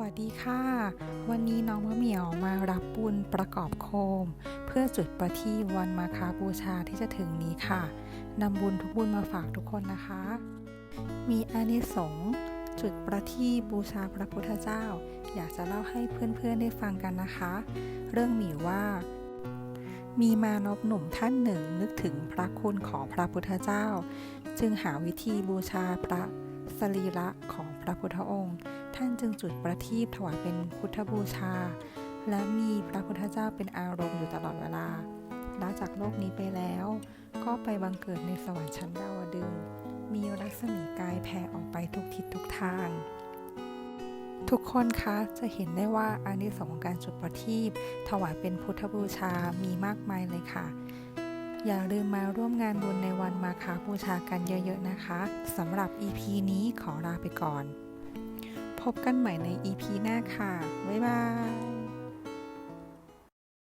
วัสดีค่ะ วันนี้น้องมะเหมียวมารับบุญประกอบโคม เพื่อจุดประทีปวันมาคาบูชาที่จะถึงนี้ค่ะนำบุญทุกบุญมาฝากทุกคนนะคะ มีอานิสงส์จุดประทีปบูชาพระพุทธเจ้า อยากจะเล่าให้เพื่อนๆได้ฟังกันนะคะ เรื่องมีว่า มีมานพหนุ่มท่านหนึ่งนึกถึงพระคุณของพระพุทธเจ้า จึงหาวิธีบูชาพระสรีระของพระพุทธองค์ ท่านจึงจุดประทีปถวายเป็นพุทธบูชา และมีพระพุทธเจ้าเป็นอารมณ์อยู่ตลอดเวลาลาจากโลกนี้ไปแล้ว ก็ไปบังเกิดในสวรรค์ชั้นดาวดึง มีรัศมีกายแผ่ออกไปทุกทิศทุกทาง ทุกคนคะจะเห็นได้ว่าอานิสงส์ของการจุดประทีปถวายเป็นพุทธบูชามีมากมายเลยค่ะอย่าลืมมาร่วมงานบุญในวันมาคาบูชากันเยอะๆนะคะ สำหรับ EP นี้ขอลาไปก่อน พบกันใหม่ใน EP หน้าค่ะ บ๊ายบาย